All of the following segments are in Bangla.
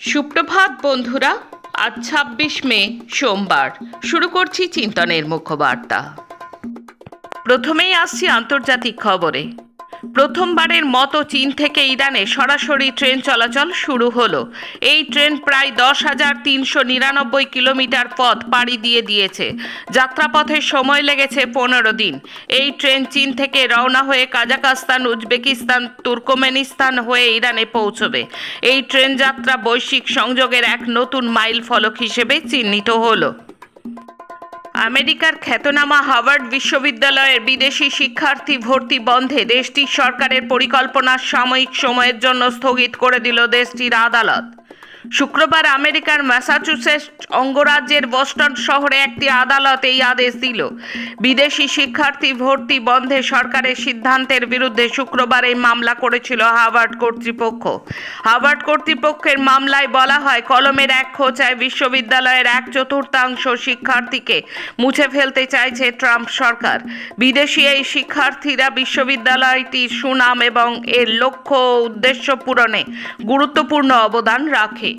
সুপ্রভাত বন্ধুরা আজ ছাব্বিশ মে সোমবার। শুরু করছি চিন্তনের মুখ্যবার্তা প্রথমেই আসছি আন্তর্জাতিক খবরে। প্রথমবারের মতো চীন থেকে ইরানে সরাসরি ট্রেন চলাচল শুরু হলো। এই ট্রেন প্রায় দশ হাজার তিনশো নিরানব্বই কিলোমিটার পথ পাড়ি দিয়ে দিয়েছে। যাত্রাপথের সময় লেগেছে পনেরো দিন। এই ট্রেন চীন থেকে রওনা হয়ে কাজাকাস্তান উজবেকিস্তান, তুর্কমেনিস্তান হয়ে ইরানে পৌঁছবে। এই ট্রেন যাত্রা বৈশ্বিক সংযোগের এক নতুন মাইল ফলক হিসেবে চিহ্নিত হলো। আমেরিকার খ্যাতনামা হার্ভার্ড বিশ্ববিদ্যালয়ের বিদেশি শিক্ষার্থী ভর্তি বন্ধে দেশটির সরকারের পরিকল্পনা সাময়িক সময়ের জন্য স্থগিত করে দিল দেশটির আদালত। শুক্রবার আমেরিকার ম্যাসাচুসেটস অঙ্গরাজ্যের বস্টন শহরে একটি আদালত এই আদেশ দিল। বিদেশি শিক্ষার্থী ভর্তি বন্ধে সরকারের সিদ্ধান্তের বিরুদ্ধে শুক্রবার এই মামলা করেছিল হার্ভার্ড কর্তৃপক্ষ। হার্ভার্ড কর্তৃপক্ষের মামলায় বলা হয়, কলমের এক খোঁচায় বিশ্ববিদ্যালয়ের এক চতুর্থাংশ শিক্ষার্থীকে মুছে ফেলতে চাইছে ট্রাম্প সরকার। বিদেশি এই শিক্ষার্থীরা বিশ্ববিদ্যালয়টির সুনাম এবং এর লক্ষ্য উদ্দেশ্য পূরণে গুরুত্বপূর্ণ অবদান রাখে।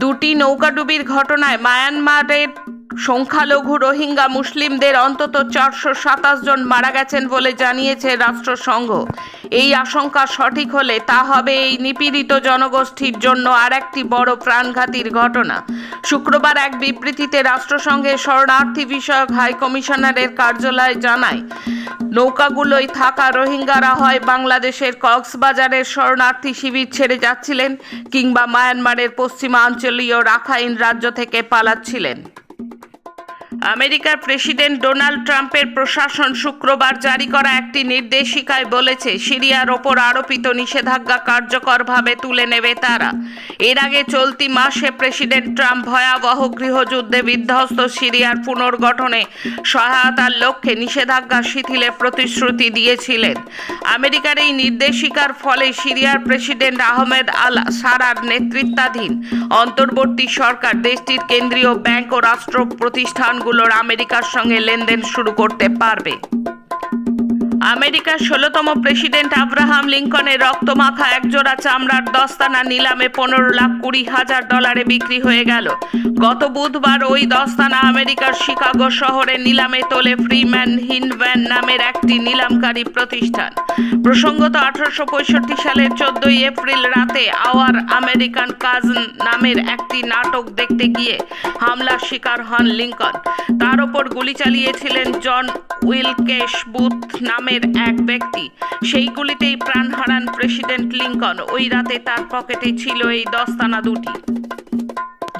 দুটি নৌকাডুবির ঘটনায় মায়ানমারের সংখ্যালঘু রোহিঙ্গা মুসলিমদের অন্তত চারশো সাতাশ জন মারা গেছেন বলে জানিয়েছে রাষ্ট্রসংঘ। এই আশঙ্কা সঠিক হলে তা হবে এই নিপীড়িত জনগোষ্ঠীর জন্য আর একটি বড় প্রাণঘাতীর ঘটনা। শুক্রবার এক বিবৃতিতে রাষ্ট্রসংঘের শরণার্থী বিষয়ক হাই কমিশনারের কার্যালয় জানায়, নৌকাগুলোয় থাকা রোহিঙ্গারা হয় বাংলাদেশের কক্সবাজারের শরণার্থী শিবির ছেড়ে যাচ্ছিলেন কিংবা মায়ানমারের পশ্চিমাঞ্চলীয় রাখাইন রাজ্য থেকে পালাচ্ছিলেন। আমেরিকার প্রেসিডেন্ট ডোনাল্ড ট্রাম্পের প্রশাসন শুক্রবার জারি করা একটি নির্দেশিকায় বলেছে, সিরিয়ার ওপর আরোপিত নিষেধাজ্ঞা কার্যকরভাবে তুলে নেবে তারা। এর আগে চলতি মাসে প্রেসিডেন্ট ট্রাম্প ভয়াবহ গৃহযুদ্ধে বিধ্বস্ত সিরিয়ার পুনর্গঠনে সহায়তার লক্ষ্যে নিষেধাজ্ঞা শিথিলে প্রতিশ্রুতি দিয়েছিলেন। আমেরিকার এই নির্দেশিকার ফলে সিরিয়ার প্রেসিডেন্ট আহমেদ আল সারার নেতৃত্বাধীন অন্তর্বর্তী সরকার, দেশটির কেন্দ্রীয় ব্যাংক ও রাষ্ট্র প্রতিষ্ঠানগুলোর আমেরিকার সঙ্গে লেনদেন শুরু করতে পারবে। আমেরিকার ষোলোতম প্রেসিডেন্ট আব্রাহাম লিঙ্কনের রক্তমাখা একজোড়া চামড়ার দস্তানা নিলামে পনেরো লাখ কুড়ি হাজার ডলারে বিক্রি হয়ে গেল। গত বুধবার ওই দস্তানা আমেরিকার শিকাগো শহরে নিলামে তোলে ফ্রিম্যান হিনভ্যান নামের একটি নিলামকারী প্রতিষ্ঠান। প্রসঙ্গত আঠারোশো পঁয়ষট্টি সালের চোদ্দই এপ্রিল রাতে আওয়ার আমেরিকান কাজন নামের একটি নাটক দেখতে গিয়ে হামলার শিকার হন লিঙ্কন। তার ওপর গুলি চালিয়েছিলেন জন উইলকেশ বুথ নামের এক ব্যক্তি। সেই গুলিতেই প্রাণ হারান প্রেসিডেন্ট লিঙ্কন। ওই রাতে তার পকেটে ছিল এই দস্তানা দুটি।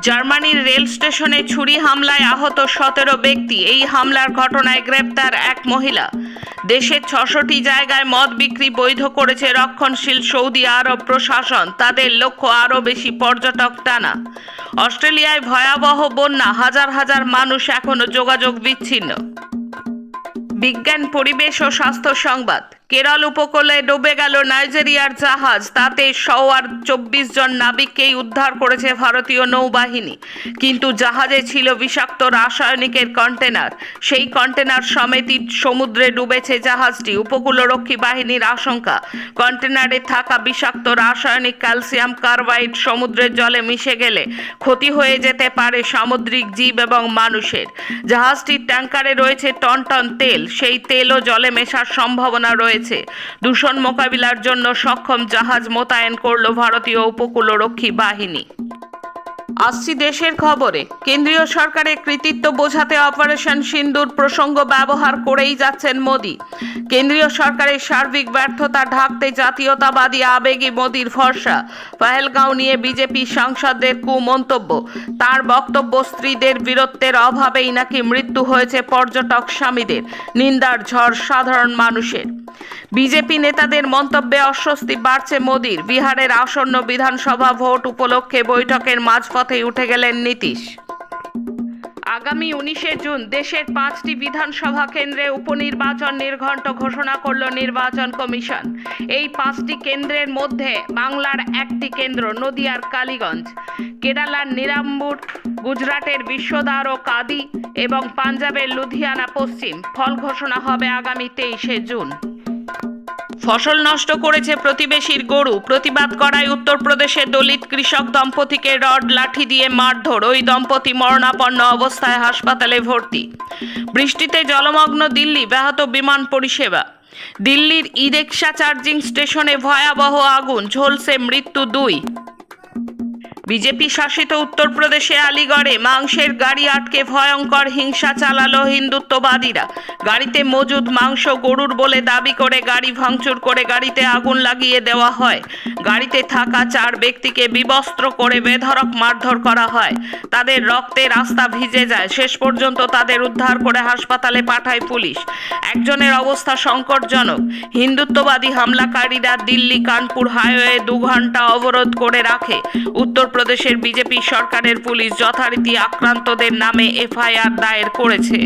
জার্মানির রেল স্টেশনে ছুরি হামলায় আহত সতেরো ব্যক্তি। এই হামলার ঘটনায় গ্রেপ্তার এক মহিলা। দেশের ছশোটি জায়গায় মদ বিক্রি বৈধ করেছে রক্ষণশীল সৌদি আরব প্রশাসন। তাদের লক্ষ্য আরও বেশি পর্যটক টানা। অস্ট্রেলিয়ায় ভয়াবহ বন্যা, হাজার হাজার মানুষ এখনও যোগাযোগ বিচ্ছিন্ন। বিজ্ঞান, পরিবেশ ও স্বাস্থ্য সংবাদ। কেরল উপকূলে ডুবে গেল নাইজেরিয়ার জাহাজ। তাতে সওয়ার চব্বিশ জন নাবিককেই উদ্ধার করেছে ভারতীয় নৌবাহিনী। কিন্তু জাহাজে ছিল বিষাক্ত রাসায়নিকের কন্টেনার। সেই কন্টেনার সমেতই সমুদ্রে ডুবেছে জাহাজটি। উপকূলরক্ষী বাহিনীর আশঙ্কা, কন্টেনারে থাকা বিষাক্ত রাসায়নিক ক্যালসিয়াম কার্বাইড সমুদ্রের জলে মিশে গেলে ক্ষতি হয়ে যেতে পারে সামুদ্রিক জীব এবং মানুষের। জাহাজটির ট্যাঙ্কারে রয়েছে টন টন তেল। সেই তেলও জলে মেশার সম্ভাবনা রয়েছে। দূষণ মোকাবিলার জন্য সক্ষম জাহাজ মোতায়েন করল ভারতীয় উপকূলরক্ষী বাহিনী। আসছি দেশের খবরে। কেন্দ্রীয় সরকারের কৃতিত্ব বোঝাতে অপারেশন সিন্দুর প্রসঙ্গ ব্যবহার করেই যাচ্ছেন মোদী। কেন্দ্রীয় সরকারের সার্বিক ব্যর্থতা ঢাকতে জাতীয়তাবাদী আবেগী মোদীর ভরসা। পহেলগাঁও নিয়ে বিজেপি সাংসদদের কুমন্তব্য। তার বক্তব্য, স্ত্রীদের বীরত্বের অভাবেই নাকি মৃত্যু হয়েছে পর্যটক স্বামীদের। নিন্দার ঝড় সাধারণ মানুষের। বিজেপি নেতাদের মন্তব্যে অস্বস্তি বাড়ছে মোদীর। বিহারের আসন্ন বিধানসভা ভোট উপলক্ষে বৈঠকের মাঝপথে উঠে গেলেন নীতিশ। আগামী উনিশে জুন দেশের পাঁচটি বিধানসভা কেন্দ্রে উপনির্বাচন নির্ঘণ্ট ঘোষণা করল নির্বাচন কমিশন। এই পাঁচটি কেন্দ্রের মধ্যে বাংলার একটি কেন্দ্র নদিয়ার কালীগঞ্জ। কেরালার নিরাম্বুর গুজরাটের বিশ্বদ্বার ও কাদি এবং পাঞ্জাবের লুধিয়ানা পশ্চিম। ফল ঘোষণা হবে আগামী তেইশে জুন। ফসল নষ্ট করেছে প্রতিবেশীর গরু। প্রতিবাদ করায় উত্তরপ্রদেশের দলিত কৃষক দম্পতিকে রড লাঠি দিয়ে মারধর। ওই দম্পতি মরণাপন্ন অবস্থায় হাসপাতালে ভর্তি। বৃষ্টিতে জলমগ্ন দিল্লি, ব্যাহত বিমান পরিষেবা। দিল্লির ইরেকশা চার্জিং স্টেশনে ভয়াবহ আগুন, ঝলসে মৃত্যু দুই। বিজেপি শাসিত উত্তরপ্রদেশে আলিগড়ে মাংসের গাড়ি আটকে ভয়ঙ্কর হিংসা চালালো হিন্দুত্ববাদীরা। গাড়িতে মজুদ মাংস গরুর বলে দাবি করে গাড়ি ভাঙচুর করে গাড়িতে আগুন লাগিয়ে দেওয়া হয়। গাড়িতে থাকা চার ব্যক্তিকে বিবস্ত্র করে বেধড়ক মারধর করা হয়। তাদের রক্তে রাস্তা ভিজে যায়। শেষ পর্যন্ত তাদের উদ্ধার করে হাসপাতালে পাঠায় পুলিশ। একজনের অবস্থা সংকটজনক। হিন্দুত্ববাদী হামলাকারীরা দিল্লি কানপুর হাইওয়ে দু ঘণ্টা অবরোধ করে রাখে। উত্তরপ্রদেশের বিজেপি সরকারের পুলিশ যথারীতি আক্রান্তদের নামে এফআইআর দায়ের করেছে।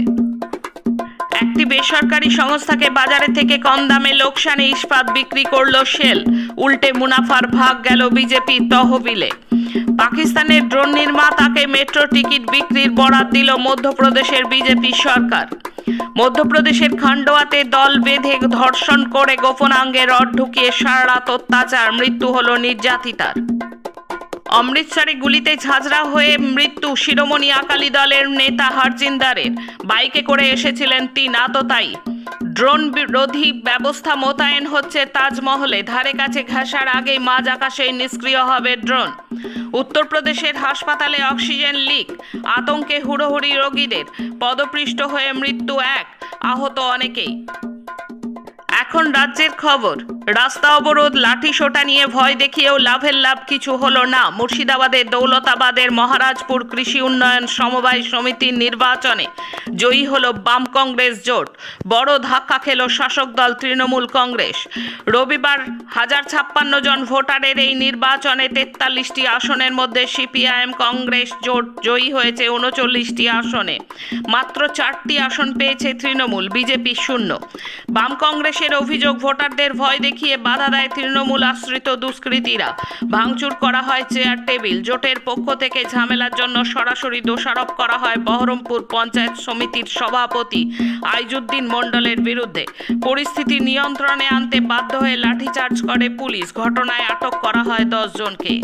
একটি বেসরকারি সংস্থাকে বাজারে থেকে কম দামে লোকসানে ইস্পাত বিক্রি করল শেল। উল্টে মুনাফার ভাগ গেল বিজেপি তহবিলে। পাকিস্তানের ড্রোন নির্মাতাকে মেট্রো টিকিট বিক্রির বরাত দিল মধ্যপ্রদেশের বিজেপি সরকার। মধ্যপ্রদেশের খান্ডোয়াতে দল বেঁধে ধর্ষণ করে গোপনাঙ্গে রড ঢুকিয়ে সারা রাত অত্যাচার, মৃত্যু হল নির্যাতিতার। অমৃতসরে গুলিতে ঝাঁঝরা হয়ে মৃত্যু শিরোমণি আকালি দলের নেতা হারজিন্দারের। বাইকে করে এসেছিলেন তিন আততায়ী। ড্রোন বিরোধী ব্যবস্থা মোতায়েন হচ্ছে তাজমহলে। ধারে কাছে ঘেঁষার আগেই মাঝ আকাশে নিষ্ক্রিয় হবে ড্রোন। উত্তরপ্রদেশের হাসপাতালে অক্সিজেন লিক। আতঙ্কে হুড়োহুড়ি রোগীদের। পদপৃষ্ট হয়ে মৃত্যু এক। আহত অনেকেই। এখন রাজ্যের খবর। রাস্তা অবরোধ, লাঠি সোটা নিয়ে ভয় দেখিয়েও লাভের লাভ কিছু হলো না। মুর্শিদাবাদের দৌলতাবাদের মহারাজপুর কৃষি উন্নয়ন সমবায় সমিতির নির্বাচনে জয়ী হলো বাম কংগ্রেস জোট। বড় ধাক্কা খেল শাসক দল তৃণমূল কংগ্রেস। রবিবার হাজার ছাপ্পান্ন জন ভোটারের এই নির্বাচনে তেতাল্লিশটি আসনের মধ্যে সিপিআইএম কংগ্রেস জোট জয়ী হয়েছে উনচল্লিশটি আসনে। মাত্র চারটি আসন পেয়েছে তৃণমূল, বিজেপি শূন্য। বাম কংগ্রেসের অভিযোগ, ভোটারদের ভয় দেখিয়ে বাধা দেয় তৃণমূল আশ্রিত দুষ্কৃতীরা। ভাঙচুর করা হয় চেয়ার টেবিল, জোটের পক্ষ থেকে ঝামেলার জন্য সরাসরি দোষারোপ করা হয় বহরমপুর পঞ্চায়েত সমিতির সভাপতি আইজুদ্দিন মণ্ডলের বিরুদ্ধে। পরিস্থিতি নিয়ন্ত্রণে আনতে বাধ্য হয়ে লাঠিচার্জ করে পুলিশ, ঘটনায় আটক করা হয় দশ জনকে।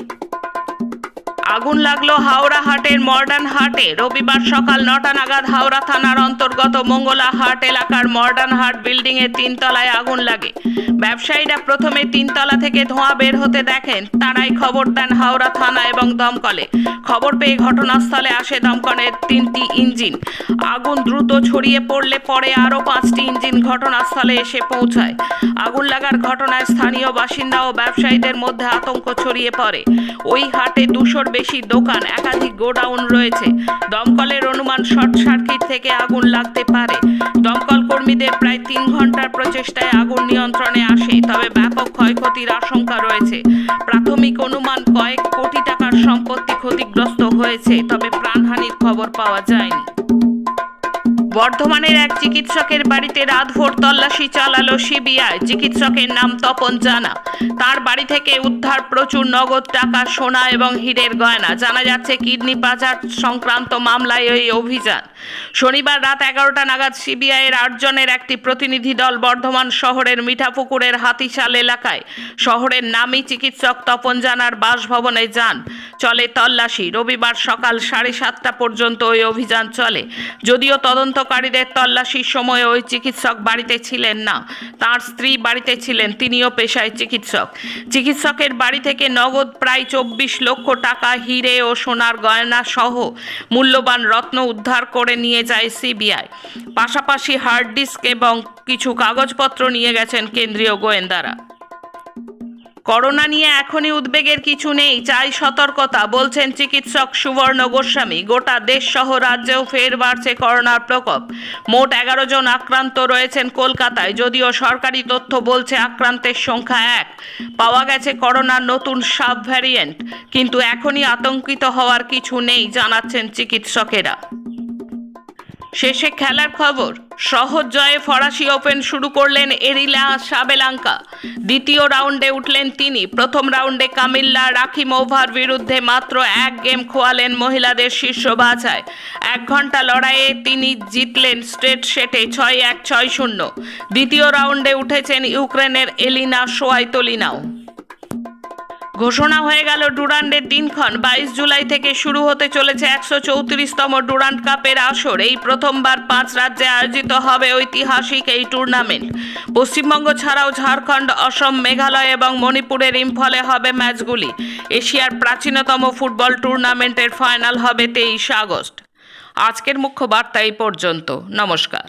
আগুন লাগল হাওড়া হাটের মর্ডার্ন হাটে। রবিবার সকাল নটা নাগাদ হাওড়া থানার অন্তর্গত মঙ্গলা হাট এলাকার মর্ডার্ন হাট বিল্ডিং এর তিনতলায় আগুন লাগে। ব্যবসায়ীরা প্রথমে তিনতলা থেকে ধোঁয়া বের হতে দেখেন, তারাই খবর দেন হাওড়া থানা এবং দমকলে। খবর পেয়ে ঘটনাস্থলে আসে দমকলের তিনটি ইঞ্জিন। আগুন দ্রুত ছড়িয়ে পড়লে পরে আরও পাঁচটি ইঞ্জিন ঘটনাস্থলে এসে পৌঁছায়। আগুন লাগার ঘটনায় স্থানীয় বাসিন্দা ও ব্যবসায়ীদের মধ্যে আতঙ্ক ছড়িয়ে পড়ে। ওই হাটে দুশোর বেশি দোকান, একাধিক গোডাউন রয়েছে। দমকলের অনুমান শর্ট সার্কিট থেকে আগুন লাগতে পারে। দমকল কর্মীদের প্রায় তিন ঘণ্টার প্রচেষ্টায় আগুন নিয়ন্ত্রণে আসে, তবে ব্যাপক ক্ষয়ক্ষতির আশঙ্কা রয়েছে। প্রাথমিক অনুমান কয়েক কোটি টাকার সম্পত্তি ক্ষতিগ্রস্ত হয়েছে, তবে প্রাণহানির খবর পাওয়া যায়নি। বর্ধমানের এক চিকিৎসকের বাড়িতে রাতভোর তল্লাশি চালালো সিবিআই। চিকিৎসকের নাম তপন জানা। তার বাড়ি থেকে উদ্ধার প্রচুর নগদ টাকা, সোনা এবং হীরের গয়না। জানা যাচ্ছে, কিডনি পাচার সংক্রান্ত মামলায় এই অভিযান। শনিবার রাত এগারোটা নাগাদ সিবিআই এর আটজনের একটি প্রতিনিধি দল বর্ধমান শহরের মিঠাপুকুরের হাতিশাল এলাকায় শহরের নামী চিকিৎসক তপন জানার বাসভবনে যান। চলে তল্লাশি। রবিবার সকাল সাড়ে সাতটা পর্যন্ত ওই অভিযান চলে। যদিও তদন্তকারীদের তল্লাশির সময় ওই চিকিৎসক বাড়িতে ছিলেন না। তার স্ত্রী বাড়িতে ছিলেন, তিনিও পেশায় চিকিৎসক। চিকিৎসকের বাড়ি থেকে নগদ প্রায় চব্বিশ লক্ষ টাকা, হিরে ও সোনার গয়না সহ মূল্যবান রত্ন উদ্ধার করে নিয়ে যায় সিবিআই। পাশাপাশি হার্ড ডিস্ক এবং কিছু কাগজপত্র নিয়ে গেছেন কেন্দ্রীয় গোয়েন্দারা। করোনা নিয়ে এখনই উদ্বেগের কিছু নেই, চাই সতর্কতা, বলছেন চিকিৎসক সুবর্ণ গোস্বামী। গোটা দেশ সহ রাজ্যেও ফের বাড়ছে করোনার প্রকোপ। মোট এগারো জন আক্রান্ত রয়েছেন কলকাতায়, যদিও সরকারি তথ্য বলছে আক্রান্তের সংখ্যা এক। পাওয়া গেছে করোনার নতুন সাব ভ্যারিয়েন্ট কিন্তু এখনই আতঙ্কিত হওয়ার কিছু নেই, জানাচ্ছেন চিকিৎসকেরা। শেষে খেলার খবর। সহজ জয়ে ফরাসি ওপেন শুরু করলেন এরিলা সাবেলাঙ্কা। দ্বিতীয় রাউন্ডে উঠলেন তিনি। প্রথম রাউন্ডে কামিল্লা রাখিমোভার বিরুদ্ধে মাত্র এক গেম খোয়ালেন মহিলাদের শীর্ষ বাছায়। এক ঘণ্টা লড়াইয়ে তিনি জিতলেন স্ট্রেট সেটে ছয় এক, ছয় শূন্য। দ্বিতীয় রাউন্ডে উঠেছেন ইউক্রেনের এলিনা সোয়াইতলিনাও। ঘোষণা হয়ে গেল ডুরান্ডের দিনক্ষণ। বাইশ জুলাই থেকে শুরু হতে চলেছে একশো চৌত্রিশতম ডুরান্ড কাপের আসর। এই প্রথমবার পাঁচ রাজ্যে আয়োজিত হবে ঐতিহাসিক এই টুর্নামেন্ট। পশ্চিমবঙ্গ ছাড়াও ঝাড়খণ্ড, অসম, মেঘালয় এবং মণিপুরের ইম্ফলে হবে ম্যাচগুলি। এশিয়ার প্রাচীনতম ফুটবল টুর্নামেন্টের ফাইনাল হবে তেইশ আগস্ট। আজকের মুখ্য বার্তা এই পর্যন্ত। নমস্কার।